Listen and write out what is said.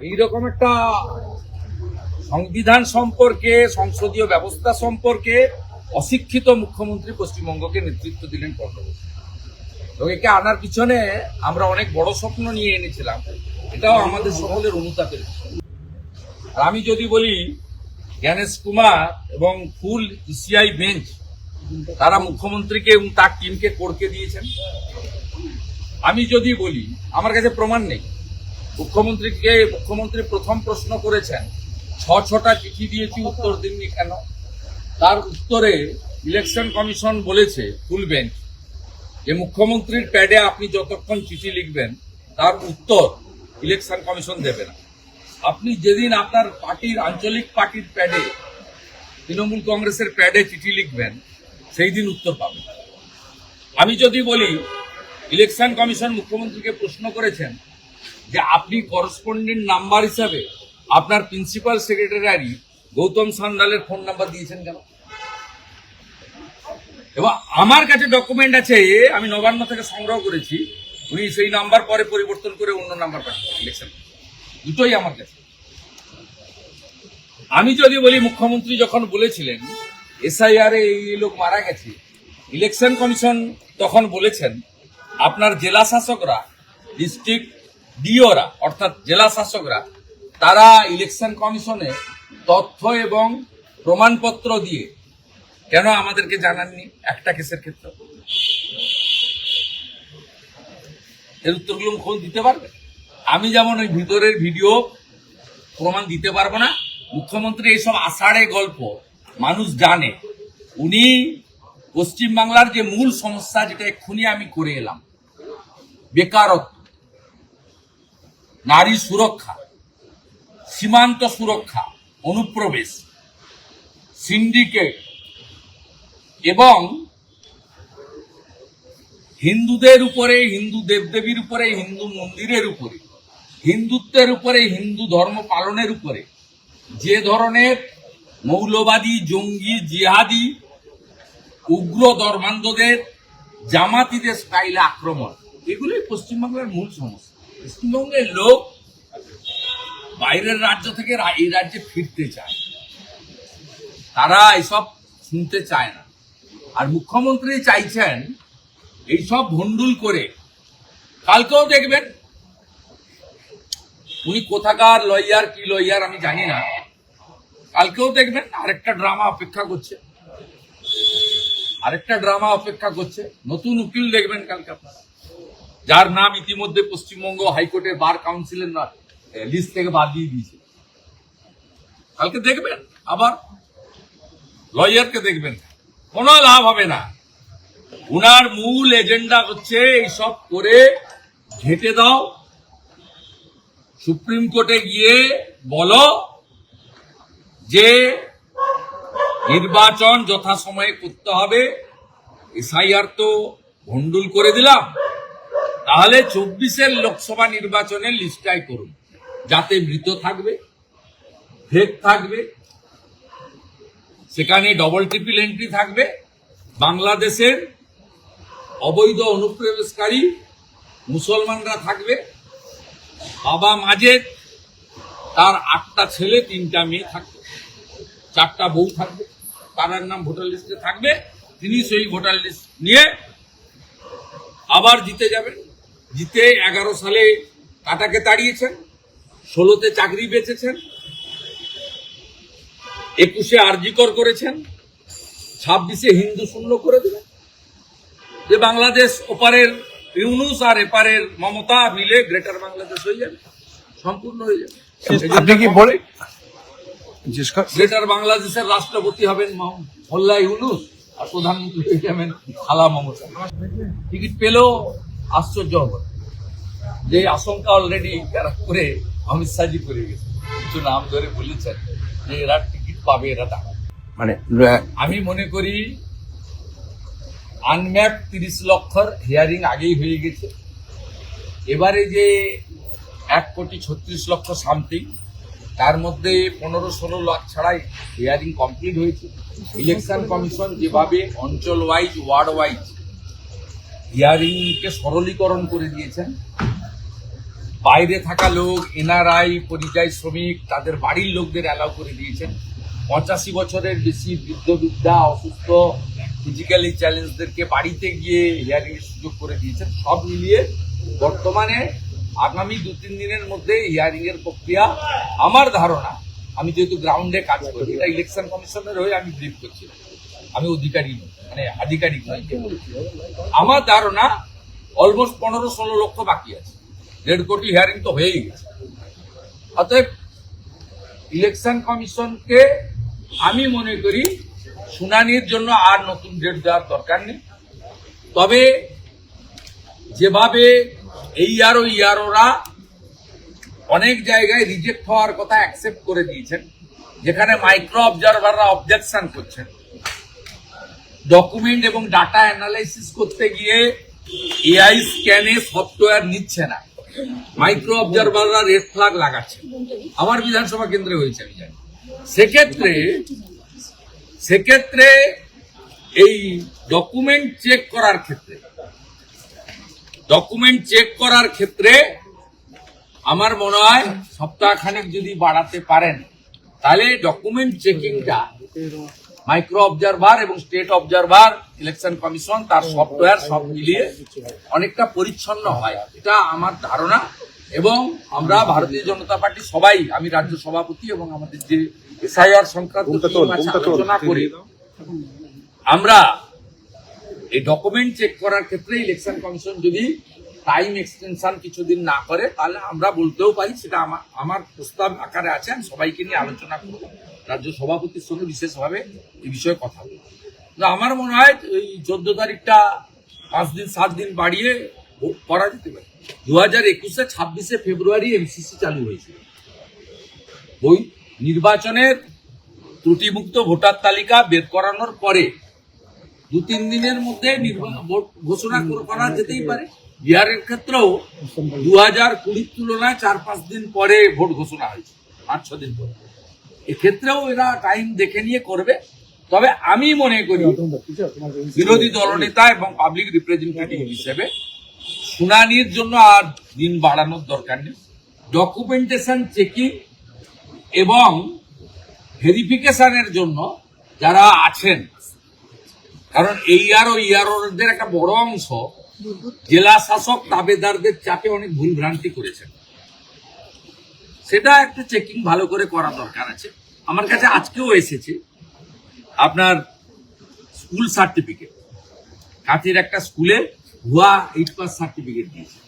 এইরকম একটা সংবিধান সম্পর্কে, সংসদীয় ব্যবস্থা সম্পর্কে অশিক্ষিত মুখ্যমন্ত্রী পশ্চিমবঙ্গকে নেতৃত্ব দিলেন বছর তো একে আনার পিছনে আমরা অনেক বড় স্বপ্ন নিয়ে এনেছিলাম। এটাও আমাদের সকলের অনুতাপের আর আমি যদি বলি, জ্ঞানেশ কুমার এবং ফুল ইসিআই বেঞ্চ, তারা মুখ্যমন্ত্রীকে এবং তার টিমকে করকে দিয়েছেন। আমি যদি বলি, আমার কাছে প্রমাণ নেই। মুখ্যমন্ত্রীকে, মুখ্যমন্ত্রী প্রথম প্রশ্ন করেছেন, ছ, ছটা চিঠি দিয়েছি, উত্তর দিননি কেন? তার উত্তরে ইলেকশন কমিশন বলেছে, ফুল বেঞ্চ, যে মুখ্যমন্ত্রীর প্যাডে আপনি যতক্ষণ চিঠি লিখবেন, তার উত্তর ইলেকশন কমিশন দেবে না। আপনি যেদিন আপনার পার্টির, আঞ্চলিক পার্টির প্যাডে, তৃণমূল কংগ্রেসের প্যাডে চিঠি লিখবেন, সেই দিন উত্তর পাবেন। আমি যদি বলি, ইলেকশন কমিশন মুখ্যমন্ত্রীকে প্রশ্ন করেছেন যে আপনি করসপন্ডেন্ট নাম্বার হিসাবে আপনার প্রিন্সিপাল সেক্রেটারি গৌতম সান্দালের ফোন নাম্বার দিয়েছেন কেন? এবং আমার কাছে ডকুমেন্ট আছে, আমি নবান্ন থেকে সংগ্রহ করেছি, উনি সেই নাম্বার পরে পরিবর্তন করে অন্য নাম্বার পাঠিয়েছেন দুটোই আমার কাছে। আমি যদি বলি, মুখ্যমন্ত্রী যখন বলেছিলেন এসআইআর এই লোক মারা গেছে ইলেকশন কমিশন তখন বলেছেন, আপনার জেলা শাসকরা ডিস্ট্রিক্ট ডিওরা, অর্থাৎ জেলা শাসকরা, তারা ইলেকশন কমিশনে তথ্য এবং প্রমাণপত্র দিয়ে, কেন আমাদেরকে জানাননি একটা কেসের ক্ষেত্রে? এর উত্তরগুলো মুখ্যমন্ত্রী দিতে পারবে? আমি যেমন ওই ভিতরের ভিডিও প্রমাণ দিতে পারব না, মুখ্যমন্ত্রী এইসব আষাঢ়ে গল্প মানুষ জানে। উনি পশ্চিমবাংলার যে মূল সমস্যা, যেটা এক্ষুনি আমি করে এলাম, বেকারত্ব। নারী সুরক্ষা, সীমান্ত সুরক্ষা, অনুপ্রবেশ সিন্ডিকেট এবং হিন্দুদের উপরে, হিন্দু দেবদেবীর উপরে, হিন্দু মন্দিরের উপরে, হিন্দুত্বের উপরে, হিন্দু ধর্ম পালনের উপরে যে ধরনের মৌলবাদী, জঙ্গি, জিহাদি, উগ্র ধর্মান্ধদের জামাতিদের স্টাইলে আক্রমণ, এগুলোই পশ্চিমবাংলার মূল সমস্যা। পশ্চিমবঙ্গের লোক বাইরের রাজ্য থেকে এই রাজ্যে ফিরতে চায়। তারা এসব শুনতে চায় না। আর মুখ্যমন্ত্রী চাইছেন এইসব ভন্ডুল করে। কালকেও দেখবেন, উনি কোথাকার লয়ার কি লয়ার আমি জানি না। কালকেও দেখবেন আরেকটা ড্রামা অপেক্ষা করছে। আরেকটা ড্রামা অপেক্ষা করছে। নতুন উকিল দেখবেন কালকে আপনারা। যার নাম ইতিমধ্যে পশ্চিমবঙ্গ হাইকোর্টের বার কাউন্সিলের লিস্ট থেকে বাদ দিয়ে দিয়েছে। কালকে দেখবেন, আবার লয়ারকে দেখবেন। কোনো লাভ হবে না। উনার মূল এজেন্ডা হচ্ছে এইসব করে ঘেটে দাও। সুপ্রিম কোর্টে গিয়ে বলো যে নির্বাচন যথাসময়ে করতে হবে। এসআইআর তো ভন্ডুল করে দিলাম। তাহলে চব্বিশের লোকসভা নির্বাচনের লিস্টাই করুন। যাতে মৃত থাকবে ফেক থাকবে, সেখানে ডবল ট্রিপল এন্ট্রি থাকবে, বাংলাদেশের অবৈধ অনুপ্রবেশকারী মুসলমানরা থাকবে, বাবা মাঝে তার আটটা ছেলে, তিনটা মেয়ে থাকবে, চারটা বউ থাকবে তার নাম ভোটার লিস্টে থাকবে, তিনি সেই ভোটার লিস্ট নিয়ে আবার জিতে যাবেন। জিতে এগারো সালে কাটাকে তাড়িয়েছেন ষোলোতে চাকরি বেঁচেছেন একুশে আরজিকর করেছেন ছাব্বিশে হিন্দু শূন্য করে দিলেন। যে বাংলাদেশ ওপারের ইউনুস আর এপারের মমতা মিলে গ্রেটার বাংলাদেশ হয়ে যাবে সম্পূর্ণ হয়ে যাবে। আপনি কি বলে গ্রেটার বাংলাদেশের রাষ্ট্রপতি হবেন মোল্লা ইউনুস আর প্রধানমন্ত্রী হয়ে যাবেন খালা মমতা। টিকিট পেলেও আশ্চর্য হবে যে আশঙ্কা অলরেডি এরা করে অমিত শাহজি করে গেছে। কিছু নাম ধরে বলেছেন যে এরা টিকিট পাবে এরা দাঁড়াবে। মানে আমি মনে করি আনম্যাপ তিরিশ লক্ষর হিয়ারিং আগেই হয়ে গেছে। এবারে যে এক কোটি ছত্রিশ লক্ষ সামথিং তার মধ্যে পনেরো ষোলো লাখ ছাড়াই হিয়ারিং কমপ্লিট হয়েছে। ইলেকশন কমিশন যেভাবে অঞ্চল ওয়াইজ ওয়ার্ড ওয়াইজ হিয়ারিংকে সরলীকরণ করে দিয়েছেন। বাইরে থাকা লোক, এনআরআই, পরিযায়ী শ্রমিক, তাদের বাড়ির লোকদের অ্যালাউ করে দিয়েছেন। পঁচাশি বছরের বেশি বৃদ্ধ, বৃদ্ধা, অসুস্থ ফিজিক্যালি চ্যালেঞ্জদেরকে বাড়িতে গিয়ে হিয়ারিং এর সুযোগ করে দিয়েছেন। সব মিলিয়ে বর্তমানে আগামী দু, তিন দিনের মধ্যে হিয়ারিং এর প্রক্রিয়া আমার ধারণা, আমি যেহেতু গ্রাউন্ডে কাজ করি, এটা ইলেকশন কমিশনের হয়ে আমি ব্রিফ করছি। আমি অধিকারী নই মানে আধিকারিক নই আমার ধারণা অলমোস্ট পনেরো ষোলো লক্ষ বাকি আছে। দেড় কোটি হিয়ারিং তো হয়েই গেছে। অতএব ইলেকশন কমিশনকে আমি মনে করি শুনানির জন্য আর নতুন ডেট দেওয়ার দরকার নেই। তবে যেভাবে এই আর ওই ইয়ারোরা অনেক জায়গায় রিজেক্ট হওয়ার কথা অ্যাকসেপ্ট করে দিয়েছেন, যেখানে মাইক্রো অবজারভাররা অবজেকশন করছেন। ডকুমেন্ট এবং ডাটা অ্যানালাইসিস করতে গিয়ে এআই স্ক্যানে সফটওয়্যার নিচ্ছে না। মাইক্রো অবজারভাররা রেড ফ্ল্যাগ লাগাচ্ছে। আমার বিধানসভা কেন্দ্রে হয়েছে, আমি জানি। সেক্ষেত্রে সেক্ষেত্রে এই ডকুমেন্ট চেক করার ক্ষেত্রে ডকুমেন্ট চেক করার ক্ষেত্রে আমার মনে হয় সপ্তাহখানেক যদি বাড়াতে পারেন, তাহলে ডকুমেন্ট চেকিংটা মাইক্রো অবজারভার এবং স্টেট অবজারভার ইলেকশন কমিশন তার সফটওয়্যার সব মিলিয়ে অনেকটা পরিচ্ছন্ন হয়। এটা আমার ধারণা এবং আমরা ভারতীয় জনতা পার্টি সবাই আমি রাজ্য সভাপতি এবং আমাদের যে এসআইআর সংক্রান্ত আলোচনা করি আমরা এই ডকুমেন্ট চেক করার ক্ষেত্রে ইলেকশন কমিশন যদি টাইম এক্সটেনশন কিছুদিন না করে, তাহলে আমরা বলতেও পারি, সেটা আমার আমার প্রস্তাব আকারে আছে, আমি সবাইকে নিয়ে আলোচনা করব। রাজ্য সভাপতির সঙ্গে বিশেষভাবে এই বিষয়ে কথা বলব। আমার মনে হয় এই চোদ্দ তারিখটা পাঁচ দিন, সাত দিন বাড়িয়ে করা যেতে পারে। দু হাজার একুশে ছাব্বিশে ফেব্রুয়ারি এমসিসি চালু হয়েছিল। ওই নির্বাচনের ত্রুটিমুক্ত ভোটার তালিকা বের করানোর পরে দু তিন দিনের মধ্যে ভোট ঘোষণা করা যেতেই পারে। বিহারের ক্ষেত্রেও দু হাজার কুড়ির তুলনায় চার, পাঁচ দিন পরে ভোট ঘোষণা হয়েছে, পাঁচ, ছ দিন পরে। এক্ষেত্রেও এরা টাইম দেখে নিয়ে করবে। তবে আমি মনে করি বিরোধী দলনেতা এবং পাবলিক রিপ্রেজেন্টেটিভ হিসেবে শুনানির জন্য আর দিন বাড়ানোর দরকার নেই। ডকুমেন্টেশন চেকিং এবং ভেরিফিকেশনের জন্য যারা আছেন, কারণ এই আর ও ইয়ারোদের একটা বড় অংশ জেলা শাসক তাবেদারদের চাপে অনেক ভুল ভ্রান্তি করেছেন। সেটা একটা চেকিং ভালো করে করা দরকার আছে। আমার কাছে আজকেও এসেছে আপনার স্কুল সার্টিফিকেট কাঁথির একটা স্কুলে ভুয়া এইট পাস সার্টিফিকেট দিয়েছে।